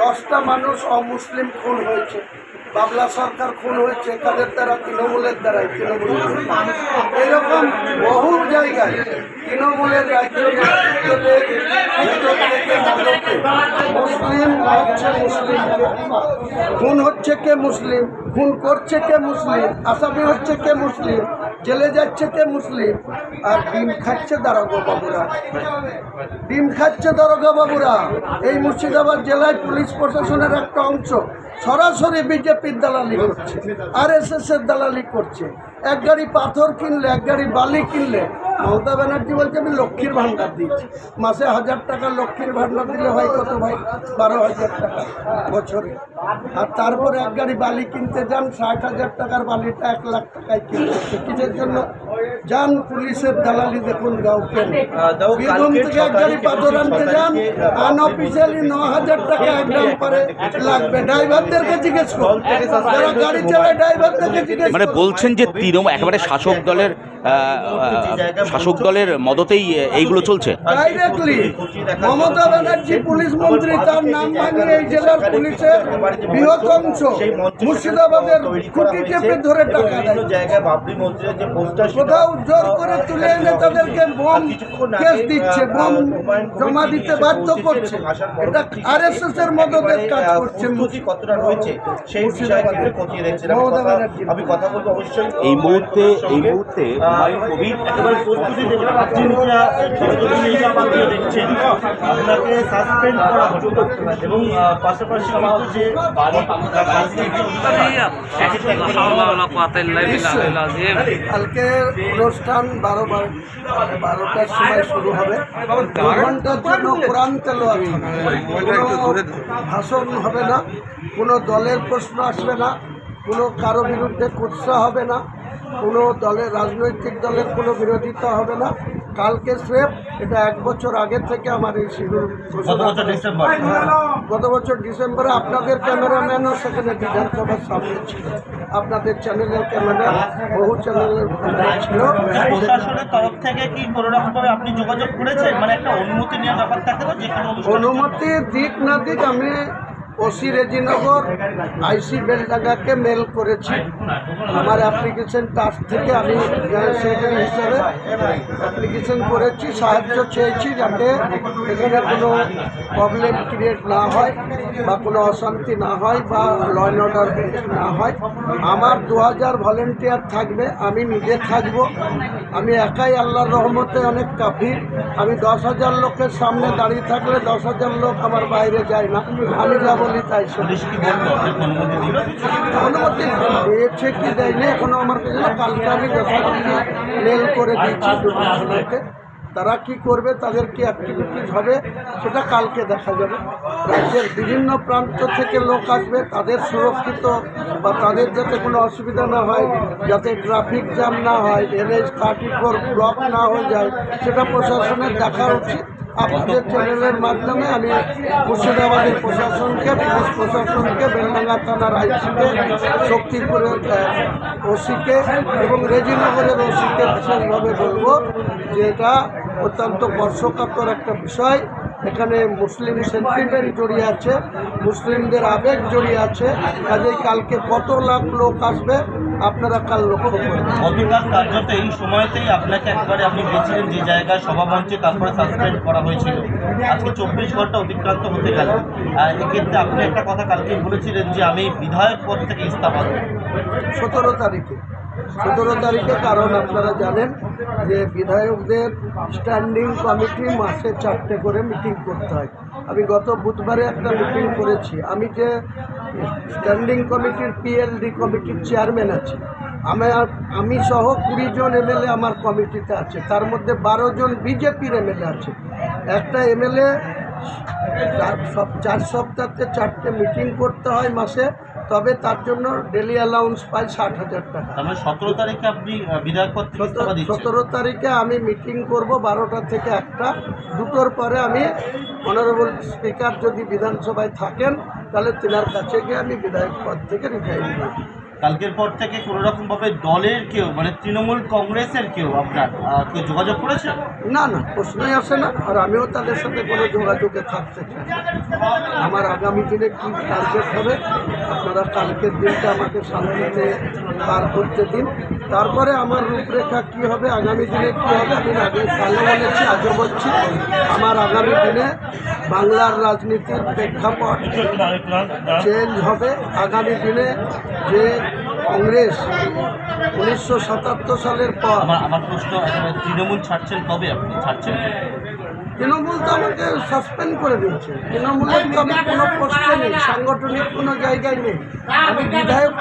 দশটা মানুষ অমুসলিম খুন হয়েছে। বাবলা সরকার খুন হয়েছে, কাদের দ্বারা? তৃণমূলের দ্বারাই তৃণমূল এরকম বহু জায়গায় তৃণমূলের মুসলিম হচ্ছে মুসলিমকে খুন হচ্ছে কে মুসলিম? খুন করছে কে মুসলিম? আসামি হচ্ছে কে মুসলিম? জেলে যাচ্ছে কে মুসলিম। আর ডিম খাচ্ছে দারোগা বাবুরা। ডিম খাচ্ছে দারোগা বাবুরা। এই মুর্শিদাবাদ জেলায় পুলিশ প্রশাসনের একটা অংশ সরাসরি বিজেপির দালালি করছে, আর এস এর দালালি করছে। এক গাড়ি পাথর কিনলে, এক গাড়ি বালি কিনলে মমতা ব্যানার্জি বলছে, আমি লক্ষ্মীর ভাণ্ডার দিচ্ছি মাসে হাজার টাকা লক্ষ্মীর ভাণ্ডার দিলে হয় কত ভাই? বারো হাজার টাকা বছরে। আর তারপরে এক গাড়ি বালি কিনতে যান, ষাট হাজার টাকার বালিটা এক লাখ টাকায় কিনতে কিসের জন্য? যান পুলিশের দালালি দেখুন গাঁওকে বীরভূম থেকে এক গাড়ি পাথর আনতে যান আনঅফিসিয়ালি ন হাজার টাকা একদম পরে লাগবে। ড্রাইভারদেরকে জিজ্ঞেস করুন। যারা গাড়ি চালায় ড্রাইভারদেরকে জিজ্ঞেস মানে বলছেন যে তৃণমূল একেবারে শাসক দলের শাসক দলের মদতেই এইগুলো চলছে। ডাইরেক্টলি মমতা ব্যানার্জি পুলিশ মন্ত্রী তার নাম ভাঙিয়ে এই জেলার পুলিশের বৃহৎ অংশ মুর্শিদাবাদের খুঁটি চেপে ধরে টাকা দেয়। কোথাও জোর করে তুলে এনে তাদেরকে বোম কেস দিচ্ছে বোম জমা দিতে বাধ্য করছে। এটা আর এস এস এর মদতের কাজ করছে। কতটা রয়েছে সেই বিষয়ে খতিয়ে দেখছেন আমি কথা- বলব অবশ্যই। এই মুহূর্তে এই মুহূর্তে হুমায়ুন কবির একেবারে প্রস্তুতি দেখে আপনি যা ছোটদের হিসাব আপনি দেখছেন আপনাকে সাসপেন্ড করা হলো। এবং পাশাপাশি কিন্তু যে কালকে অনুষ্ঠান বারো বার, বারোটার সময় শুরু হবে। দু ঘণ্টার জন্য কোরআন কোনো ভাষণ হবে না, কোনো দলের প্রশ্ন আসবে না, কোনো কারও বিরুদ্ধে কুৎসা হবে না, কোনো দলের, রাজনৈতিক দলের কোনো বিরোধিতা হবে না। কালকে স্রেফ এটা এক বছর আগে থেকে আমার এই শিডিউল গত বছর ডিসেম্বর। আপনাদের ক্যামেরাম্যানও সেখানে বিধানসভার সামনে ছিল। আপনাদের চ্যানেলের ক্যামেরা বহু চ্যানেলের ছিল। প্রশাসনের তরফ থেকে কি কোনো রকম আপনি যোগাযোগ করেছেন? মানে একটা অনুমতি নেওয়ার ব্যাপার থাকে তো যেখানে অনুষ্ঠান? অনুমতি দিক না দিক আমি ওসি রেজিনগর আইসি বেলডাঙ্গাকে মেল করেছি। আমার অ্যাপ্লিকেশন টাস্ক থেকে আমি সেক্রেটারি হিসাবে অ্যাপ্লিকেশন করেছি, সাহায্য চেয়েছি যাতে এখানে কোনো প্রবলেম ক্রিয়েট না হয় বা কোনো অশান্তি না হয় বা ল অর্ডার না হয়। আমার দু হাজার ভলেন্টিয়ার থাকবে, আমি নিজে থাকব। আমি একাই আল্লাহর রহমতে অনেক কাফি আমি দশ হাজার লোকের সামনে দাঁড়িয়ে থাকলে দশ হাজার লোক আমার বাইরে যায় না। আমি যা বলি তাই অনুমতি দিয়েছে। কি দেয়নি এখনও আমার কাছে কালকে আমি যথারীতি মেল করে দিয়েছি তারা কি করবে, তাদের কি অ্যাক্টিভিটিস হবে, সেটা কালকে দেখা যাবে। রাজ্যের বিভিন্ন প্রান্ত থেকে লোক আসবে, তাদের সুরক্ষিত বা তাদের যাতে কোনো অসুবিধা না হয়, যাতে ট্রাফিক জ্যাম না হয় এনএইচ থার্টি ফোর ব্লক না হয়ে যায়, সেটা প্রশাসনের দেখা উচিত। আপনাদের চ্যানেলের মাধ্যমে আমি মুর্শিদাবাদের প্রশাসনকে, পুলিশ প্রশাসনকে, বেলডাঙ্গা থানার আইসিকে, শক্তিপুরের ওসিকে এবং রেজিনগরের ওসিকে বিশেষভাবে বলব যে এটা অত্যন্ত স্পর্শকাতর একটা বিষয়। এখানে মুসলিম সেন্টিমেন্ট জড়িয়ে আছে মুসলিমদের আবেগ জড়িয়ে আছে। কাজেই কালকে কত লাখ লোক আসবে আপনারা কাল লক্ষ্য করবেন। গতকাল কার্যত এই সময়তেই আপনাকে একবারে আপনি বলছিলেন যে জায়গায় সভামঞ্চে তারপরে সাসপেন্ড করা হয়েছিল। আজকে চব্বিশ ঘণ্টা অতিক্রান্ত হতে গেল। আর এক্ষেত্রে আপনি একটা কথা কালকে বলেছিলেন যে আমি বিধায়ক পদ থেকে ইস্তফা দেবো। সতেরো তারিখে। সতেরো তারিখে কারণ আপনারা জানেন যে বিধায়কদের স্ট্যান্ডিং কমিটি মাসে চারটে করে মিটিং করতে হয়। আমি গত বুধবারে একটা মিটিং করেছি। আমি যে স্ট্যান্ডিং কমিটির পিএলডি কমিটির চেয়ারম্যান আছি। আমার আমি সহ কুড়ি জন এমএলএ আমার কমিটিতে আছে। তার মধ্যে বারো জন বিজেপির এমএলএ আছে। একটা এমএলএ চার সব চার সপ্তাহে চারটে মিটিং করতে হয় মাসে। তবে তার জন্য ডেলি অ্যালাউন্স পাই ষাট হাজার টাকা। মানে সতেরো তারিখে আপনি বিধায়ক সতেরো আমি মিটিং করব বারোটা থেকে একটা। দুটোর পরে আমি অনারেবল স্পিকার যদি বিধানসভায় থাকেন তাহলে তেনার কাছে গিয়ে আমি বিধায়ক পদ থেকে রিটায়ার কালকের পর থেকে কোনো রকম ভাবে দলের কেউ মানে তৃণমূল কংগ্রেসের কেউ আপনার কেউ যোগাযোগ করেছে? না না, প্রশ্নই আসে না, আর আমিও তাদের সাথে কোনো যোগাযোগে থাকতে চাই আমার আগামী দিনে কী টার্গেট হবে, আপনারা কালকের দিনটা আমাকে শান্তিতে পার করতে দিন। তারপরে আমার রূপরেখা কী হবে, আগামী দিনে কী হবে, আমি আগে কালো বলেছি, আজও বলছি, আমার আগামী দিনে বাংলার রাজনীতির প্রেক্ষাপট চেঞ্জ হবে। আগামী দিনে যে কংগ্রেস উনিশশো সাতাত্তর সালের পর আমার প্রশ্ন তৃণমূল ছাড়ছেন কবে আপনি? ছাড়ছেন? তৃণমূল তো আমাকে সাসপেন্ড করে দিয়েছে। তৃণমূলের তো আমি কোনো পোস্টে নেই সাংগঠনিক কোনো জায়গায় নেই। আমি বিধায়ক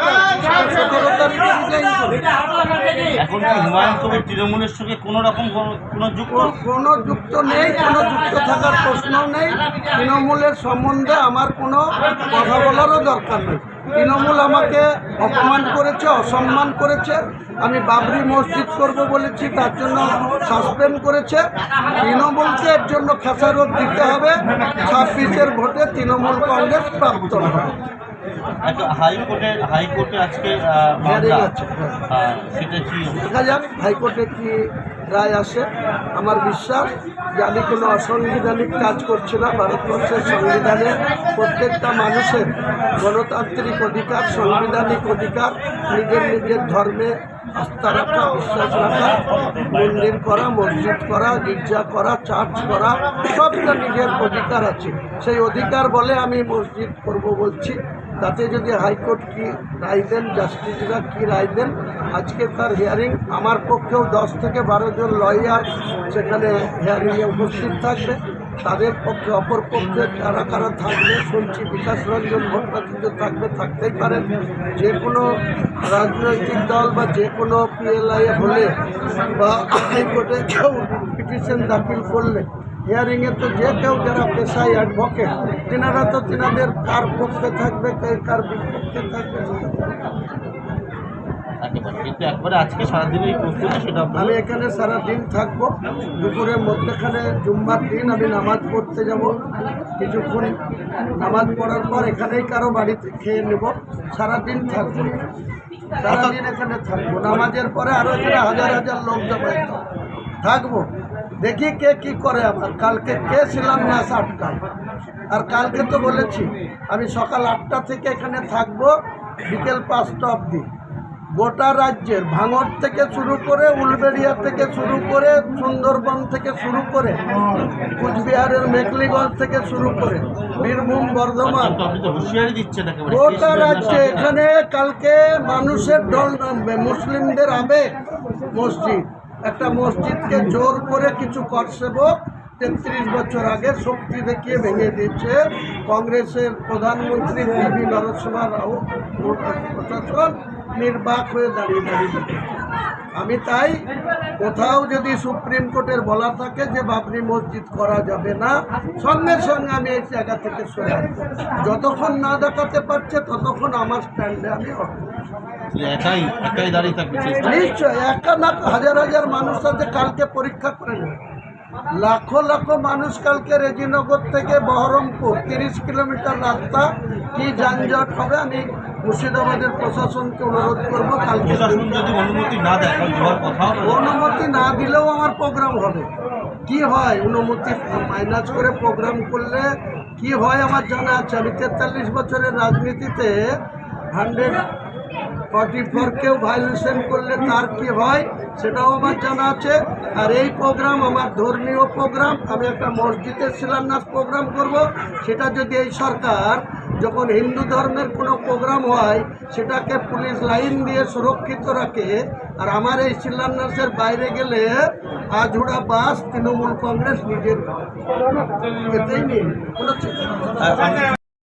সতেরো তারিখে এখন কি হুমায়ুন কবির তৃণমূলের সঙ্গে কোনো রকম কোনো- কোনো যুক্ত? কোনো যুক্ত নেই কোনো যুক্ত থাকার প্রশ্নও নেই। তৃণমূলের সম্বন্ধে আমার কোনো কথা বলারও দরকার নেই। তৃণমূল আমাকে অপমান করেছে, অসম্মান করেছে। আমি বাবরি মসজিদ করব বলেছি, তার জন্য সাসপেন্ড করেছে। তৃণমূলকে এর জন্য খেসারত দিতে হবে। ছাব্বিশের ভোটে তৃণমূল কংগ্রেস প্রাপ্ত একটা হাইকোর্টে আজকে হ্যাঁ। সেটা কি? দেখা যাক হাইকোর্টে কি রায় আসে। আমার বিশ্বাস যে আমি কোনো অসাংবিধানিক কাজ করছি না। ভারতবর্ষের সংবিধানে প্রত্যেকটা মানুষের গণতান্ত্রিক অধিকার সাংবিধানিক অধিকার নিজের নিজের ধর্মে আস্থা রাখা বিশ্বাস রাখা মন্দির করা মসজিদ করা গির্জা করা চার্চ করা সবটা নিজের অধিকার আছে। সেই অধিকার বলে আমি মসজিদ করব বলছি। তাতে যদি হাইকোর্ট কি রায় দেন, জাস্টিসরা কি রায় দেন, আজকে তার হিয়ারিং আমার পক্ষেও দশ থেকে বারো জন লয়ার সেখানে হিয়ারিংয়ে উপস্থিত থাকবে। তাদের পক্ষে, অপর পক্ষে কারা কারা থাকবে শুনছি বিকাশ রঞ্জন ভট্টাচার্য থাকবে, থাকতেই পারেন। যে কোনো রাজনৈতিক দল বা যে কোনো পিএলআই হলে বা হাইকোর্টে পিটিশন দাখিল করলে হিয়ারিংয়ে তো যে কেউ যারা পেশায় অ্যাডভোকেট তেনারা তো তেনাদের কার পক্ষে থাকবে কে কার বিপক্ষে থাকবে? সেটা আমি এখানে সারা দিন থাকব। দুপুরের মধ্যেখানে জুম্মার দিন আমি নামাজ পড়তে যাব। কিছুক্ষণ নামাজ পড়ার পর এখানেই কারও বাড়িতে খেয়ে নেব। সারাদিন থাকব। সারাদিন এখানে থাকব। নামাজের পরে আরও এখানে হাজার হাজার লোক জমায়েত থাকব। দেখি কে কি করে আমার কালকে কে ছিলাম না আটকায় আর কালকে তো বলেছি, আমি সকাল আটটা থেকে এখানে থাকব, বিকেল পাঁচটা অবধি। গোটা রাজ্যের ভাঙর থেকে শুরু করে, উলবেড়িয়া থেকে শুরু করে, সুন্দরবন থেকে শুরু করে, কুচবিহারের মেকলিগঞ্জ থেকে শুরু করে, বীরভূম, বর্ধমান, গোটা রাজ্যে এখানে কালকে মানুষের ঢল নামবে, মুসলিমদের আবেগ, মসজিদ। একটা মসজিদকে জোর করে কিছু করসেবক তেত্রিশ বছর আগে শক্তি দেখিয়ে ভেঙে দিচ্ছে কংগ্রেসের প্রধানমন্ত্রী পিভি নরসিংহ রাও প্রশাসন নির্বাক হয়ে দাঁড়িয়ে দাঁড়িয়ে আমি তাই কোথাও যদি সুপ্রিম কোর্টের বলা থাকে যে বাবরি মসজিদ করা যাবে না, সঙ্গে সঙ্গে আমি এই জায়গা থেকে সরে যতক্ষণ না দেখাতে পারছে ততক্ষণ আমার স্ট্যান্ডে আমি। একাই একাই দাঁড়িয়ে থাকবে নিশ্চয় একটা না হাজার হাজার মানুষ আছে কালকে পরীক্ষা করে লাখো লাখো মানুষ কালকে রেজিনগর থেকে বহরমপুর তিরিশ কিলোমিটার রাস্তা কি যানজট হবে আমি মুর্শিদাবাদের প্রশাসনকে অনুরোধ করব কালকে। যদি অনুমতি না দেয় কথা অনুমতি না দিলেও আমার প্রোগ্রাম হবে। কি হয় অনুমতি মাইনাস করে প্রোগ্রাম করলে কি হয় আমার জানা আছে। আমি তেতাল্লিশ বছরের রাজনীতিতে হান্ড্রেড ফর্টি ফোরকেও ভায়োলেশন করলে তার কি হয় সেটাও আমার জানা আছে। আর এই প্রোগ্রাম আমার ধর্মীয় প্রোগ্রাম আমি একটা মসজিদের শিলান্যাস প্রোগ্রাম করব। সেটা যদি এই সরকার যখন হিন্দু ধর্মের কোনো প্রোগ্রাম হয়, সেটাকে পুলিশ লাইন দিয়ে সুরক্ষিত রাখে, আর আমার এই শিলান্যাসের বাইরে গেলে আজুড়া বাস তৃণমূল কংগ্রেস নিজের। এতেই নেই।